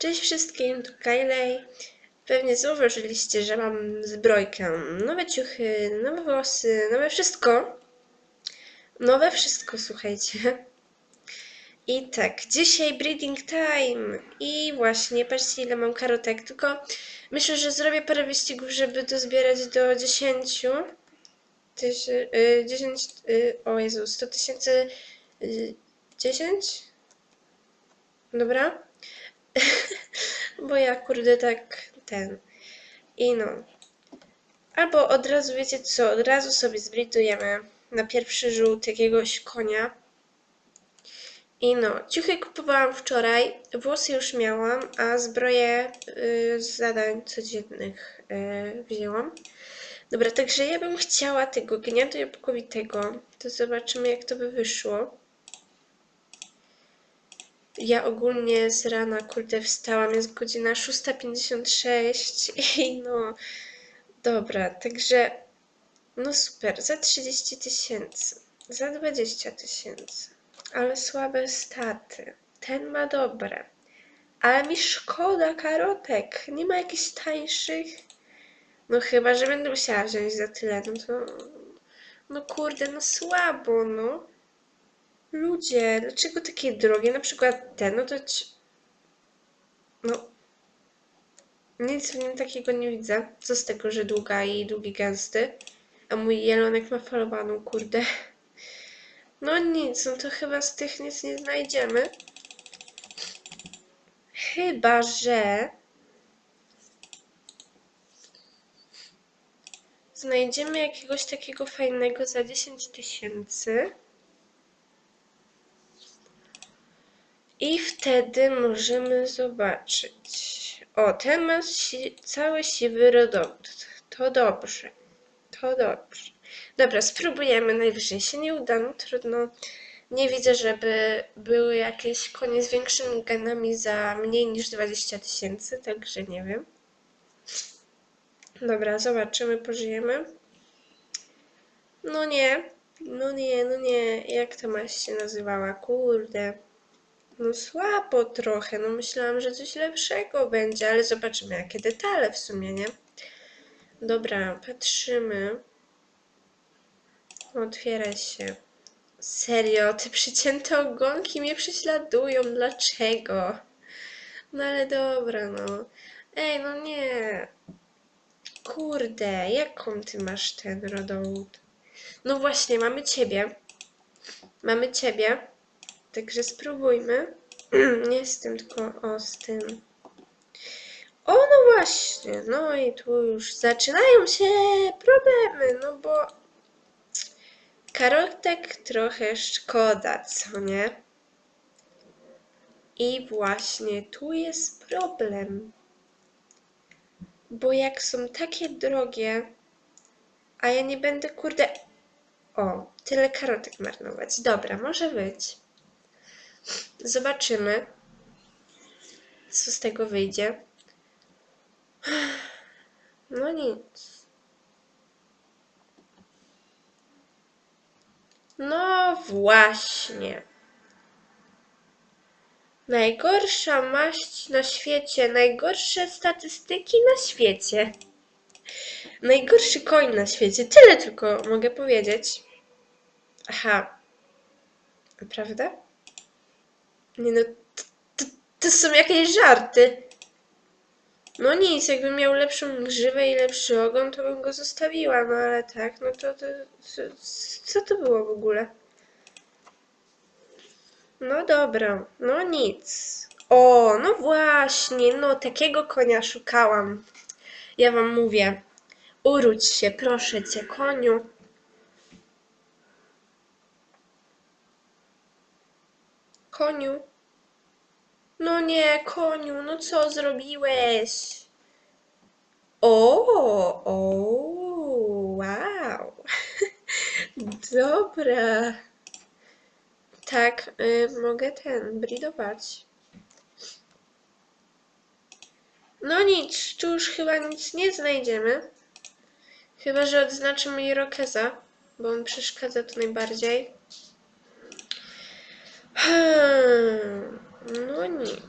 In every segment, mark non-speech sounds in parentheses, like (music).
Cześć wszystkim, tu Kylej. Pewnie zauważyliście, że mam zbrojkę. Nowe ciuchy, nowe włosy, nowe wszystko. Nowe wszystko, słuchajcie. I tak, dzisiaj breeding time. I właśnie, patrzcie ile mam karotek. Tylko myślę, że zrobię parę wyścigów, żeby dozbierać do 10. Tyś, y, 10, y, o Jezu, 100 tysięcy. Y, 10? Dobra? (laughs) Bo ja kurde tak ten. I no. Albo od razu wiecie co, od razu sobie zbritujemy na pierwszy rzut jakiegoś konia. I no, ciuchy kupowałam wczoraj, włosy już miałam, a zbroję y, z zadań codziennych y, wzięłam. Dobra, także ja bym chciała tego gniatu jabłkowitego. To zobaczymy jak to by wyszło. Ja ogólnie z rana, kurde, wstałam, jest godzina 6.56 (laughs) i no, dobra, także, no super, za 30 tysięcy, za 20 tysięcy, ale słabe staty, ten ma dobre, ale mi szkoda karotek, nie ma jakichś tańszych? No chyba, że będę musiała wziąć za tyle, no to, no kurde, no słabo, no. Ludzie, dlaczego takie drogie? Na przykład ten, no to ci... No. Nic w nim takiego nie widzę. Co z tego, że długa i długi gęsty? A mój jelonek ma falowaną, kurde. No nic, no to chyba z tych nic nie znajdziemy. Chyba, że... Znajdziemy jakiegoś takiego fajnego za 10 tysięcy. I wtedy możemy zobaczyć. O, ten ma si cały siwy rodowód. To dobrze. To dobrze. Dobra, spróbujemy. Najwyżej się nie uda, no trudno. Nie widzę, żeby były jakieś konie z większymi genami za mniej niż 20 tysięcy, także nie wiem. Dobra, zobaczymy, pożyjemy. No nie, no nie, no nie. Jak ta maść się nazywała? Kurde. No słabo trochę, no myślałam, że coś lepszego będzie, ale zobaczymy jakie detale w sumie, nie? Dobra, patrzymy. Otwiera się. Serio, te przycięte ogonki mnie prześladują, dlaczego? No ale dobra, no. Ej, no nie. Kurde, jaką ty masz ten rodowód? No właśnie, mamy ciebie. Mamy ciebie. Także spróbujmy. (clears throat) Nie z tym, tylko o z tym. O, no właśnie. No i tu już zaczynają się problemy, no bo karotek trochę szkoda, co nie? I właśnie tu jest problem. Bo jak są takie drogie, a ja nie będę, kurde, o, tyle karotek marnować. Dobra, może być. Zobaczymy, co z tego wyjdzie. No nic. No właśnie. Najgorsza maść na świecie, najgorsze statystyki na świecie. Najgorszy koń na świecie. Tyle tylko mogę powiedzieć. Aha. Prawda? Nie no, to, to, są jakieś żarty. No nic, jakbym miał lepszą grzywę i lepszy ogon, to bym go zostawiła, no ale tak, no to, to, to co to było w ogóle? No dobra, no nic. O, no właśnie, no takiego konia szukałam. Ja wam mówię, uródź się, proszę cię, koniu. Koniu. No nie, koniu, no co zrobiłeś? O, o, wow. (laughs) Dobra. Tak, y, mogę ten, bridować. No nic, tu już chyba nic nie znajdziemy. Chyba, że odznaczymy Irokeza, bo on przeszkadza tu najbardziej. Hmm, no nic.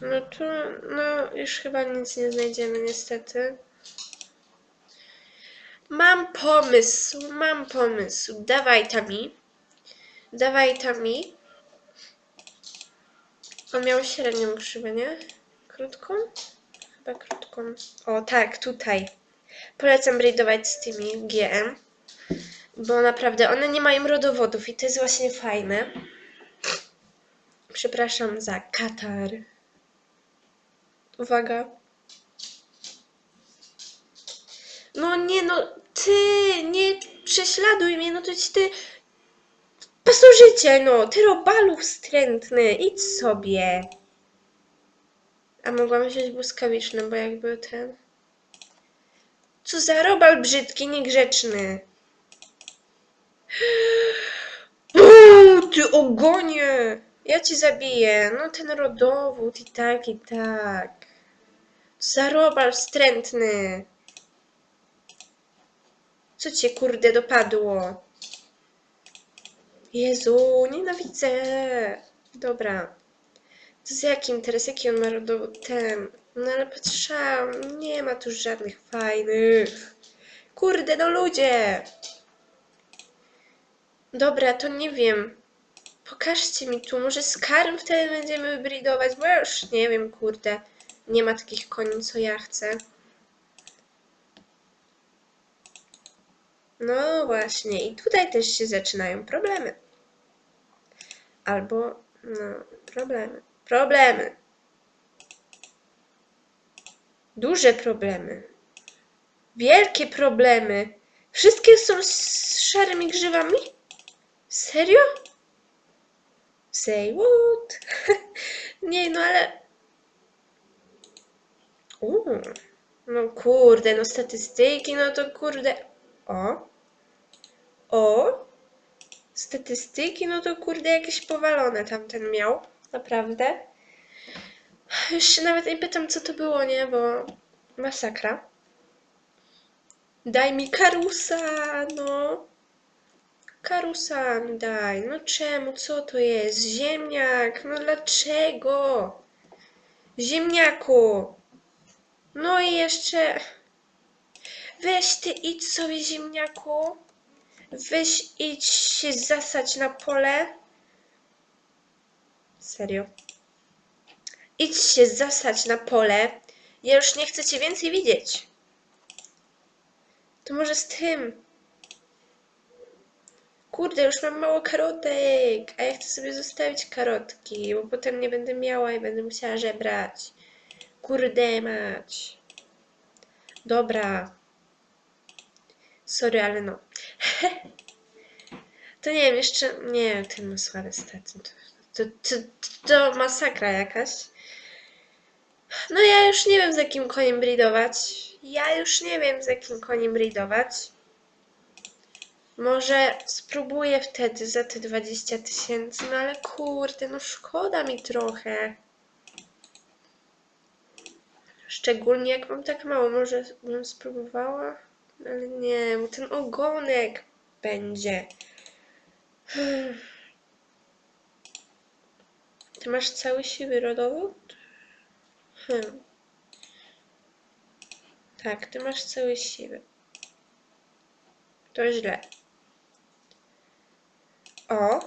No to, no już chyba nic nie znajdziemy niestety. Mam pomysł, mam pomysł. Dawaj Tami. Dawaj Tami. On miał średnią grzywę, nie? Krótką? Chyba krótką. O tak, tutaj. Polecam braidować z tymi GM. Bo naprawdę one nie mają rodowodów i to jest właśnie fajne. Przepraszam za katar. Uwaga. No nie no, ty nie prześladuj mnie, no to ci ty pasożycie, no, ty robalu wstrętny, idź sobie. A mogłam wziąć błyskawiczny, bo jakby ten... Co za robal brzydki, niegrzeczny. (gasps) Uuu, ty ogonie! Ja ci zabiję. No ten rodowód i tak, i tak. Co za robal wstrętny. Co cię kurde dopadło? Jezu, nienawidzę. Dobra. To z jakim teraz? Jaki on ma rodowód? Ten. No ale patrzałam, nie ma tu żadnych fajnych. Kurde, no ludzie. Dobra, to nie wiem. Pokażcie mi tu, może z karm wtedy będziemy bridować, bo ja już nie wiem, kurde. Nie ma takich koni, co ja chcę. No właśnie, i tutaj też się zaczynają problemy. Albo, no, problemy. Problemy. Duże problemy. Wielkie problemy. Wszystkie są z szarymi grzywami? Serio? Say what? (laughs) Nie, no ale... Uuu. No kurde, no statystyki, no to kurde... O. O. Statystyki, no to kurde jakieś powalone tamten miał. Naprawdę. Już się nawet nie pytam, co to było, nie? Bo masakra. Daj mi karusa, no. Karusa mi daj. No czemu? Co to jest? Ziemniak. No dlaczego? Ziemniaku. No i jeszcze... Weź ty idź sobie ziemniaku. Weź idź się zasać na pole. Serio. Idź się zasać na pole. Ja już nie chcę cię więcej widzieć. To może z tym. Kurde, już mam mało karotek, a ja chcę sobie zostawić karotki, bo potem nie będę miała i będę musiała żebrać. Kurde mać. Dobra. Sorry, ale no. (laughs) To nie wiem, jeszcze... Nie, ten ma słabe. To, to, to, to masakra jakaś. No ja już nie wiem z jakim koniem bridować. Ja już nie wiem z jakim koniem bridować. Może spróbuję wtedy za te 20 tysięcy, no ale kurde, no szkoda mi trochę. Szczególnie jak mam tak mało, może bym spróbowała? Ale nie, bo ten ogonek będzie. Hmm. Ty masz cały siwy rodowód? Hmm. Tak, ty masz cały siwy. To źle. O.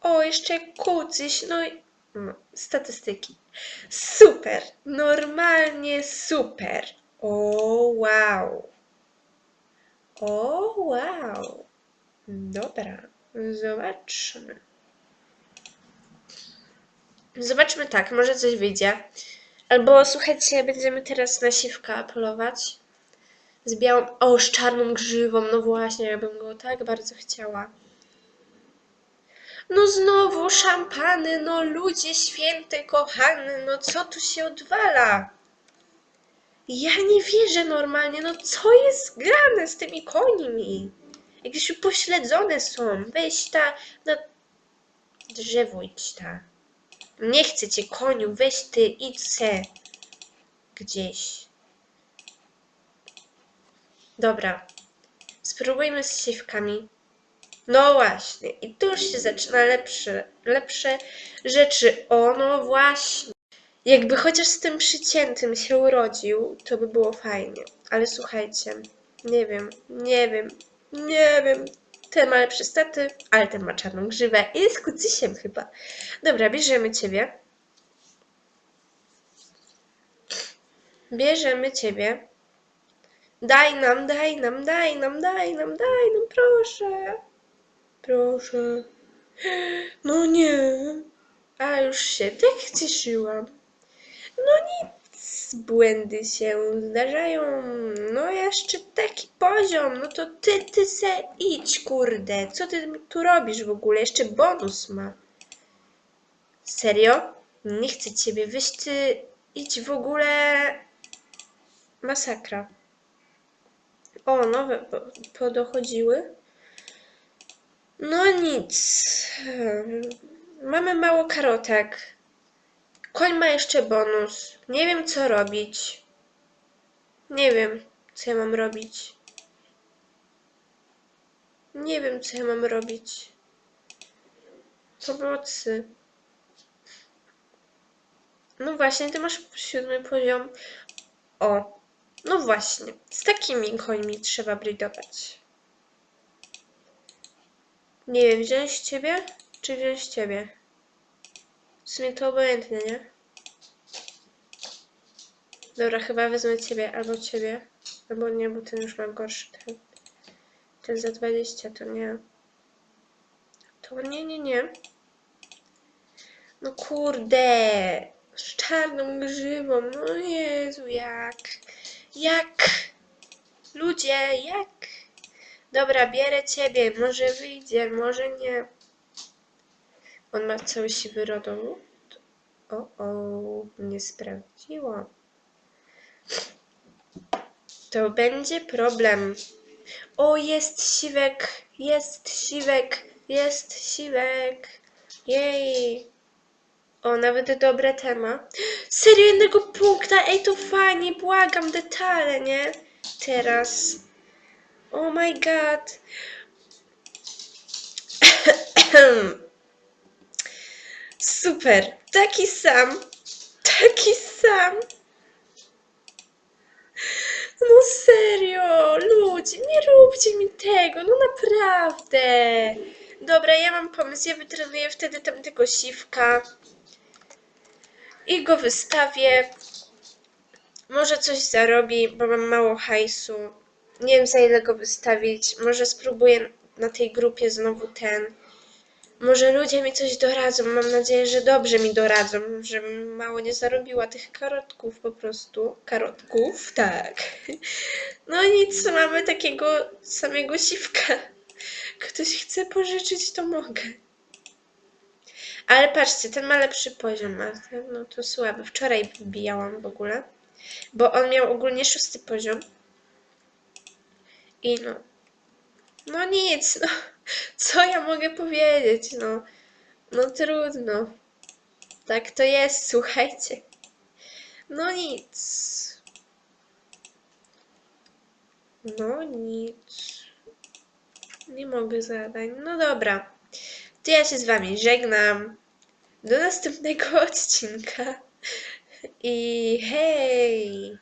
O, jeszcze kucyś, no i... No, statystyki. Super! Normalnie super! O, wow! O, wow! Dobra, zobaczmy. Zobaczmy tak, może coś wyjdzie. Albo słuchajcie, będziemy teraz na siwka polować. Z białą, o, z czarną grzywą, no właśnie, ja bym go tak bardzo chciała. No znowu szampany, no ludzie święty, kochany, no co tu się odwala? Ja nie wierzę normalnie, no co jest grane z tymi końmi? Jakieś upośledzone są, weź ta, na drzewo idź ta. Nie chcę cię koniu, weź ty, idź se gdzieś. Dobra, spróbujmy z siwkami. No właśnie, i tu już się zaczyna lepsze, lepsze rzeczy. O, no właśnie. Jakby chociaż z tym przyciętym się urodził, to by było fajnie. Ale słuchajcie, nie wiem, nie wiem, nie wiem. Ten ma lepsze staty, ale ten ma czarną grzywę i jest kucysiem chyba. Dobra, bierzemy ciebie. Bierzemy ciebie. Daj nam, daj nam, daj nam, daj nam, daj nam, proszę. Proszę. No nie. A już się tak cieszyłam. No nic, błędy się zdarzają. No jeszcze taki poziom, no to ty, ty se idź, kurde. Co ty tu robisz w ogóle? Jeszcze bonus ma. Serio? Nie chcę ciebie, weź ty, idź w ogóle. Masakra. O, nowe po- podochodziły. No nic. Mamy mało karotek. Koń ma jeszcze bonus. Nie wiem, co robić. Nie wiem, co ja mam robić. Nie wiem, co ja mam robić. Pomocy. No właśnie, ty masz siódmy poziom. O, no właśnie. Z takimi końmi trzeba bridować. Nie wiem, wziąć ciebie, czy wziąć ciebie? W sumie to obojętne, nie? Dobra, chyba wezmę ciebie albo ciebie. Albo nie, bo ten już ma gorszy ten. Ten za 20 to nie. To nie, nie, nie. No kurde. Z czarną grzywą. No Jezu, jak? Jak? Ludzie, jak? Dobra, bierę ciebie. Może wyjdzie, może nie. On ma cały siwy rodowód? O, o, nie sprawdziłam. To będzie problem. O, jest siwek, jest siwek, jest siwek. Jej. O, nawet dobre tema. Serio jednego punkta? Ej, to fajnie, błagam, detale, nie? Teraz. Oh my god. Super. Taki sam. Taki sam. No serio, ludzie, nie róbcie mi tego, no naprawdę. Dobra, ja mam pomysł, ja wytrenuję wtedy tamtego siwka i go wystawię. Może coś zarobi, bo mam mało hajsu. Nie wiem za ile go wystawić. Może spróbuję na tej grupie znowu ten. Może ludzie mi coś doradzą. Mam nadzieję, że dobrze mi doradzą, że mało nie zarobiła tych karotków po prostu. Karotków, tak. (laughs) No nic, mamy takiego samego siwka. Ktoś chce pożyczyć, to mogę. Ale patrzcie, ten ma lepszy poziom, a ten no to słaby. Wczoraj wbijałam w ogóle, bo on miał ogólnie szósty poziom. I no, no nic, no. (laughs) Co ja mogę powiedzieć, no. No trudno. Tak to jest, (laughs) słuchajcie. No nic. No nic. Nie mogę zadań. No dobra. To ja się z wami żegnam. Do następnego (laughs) odcinka. I hej!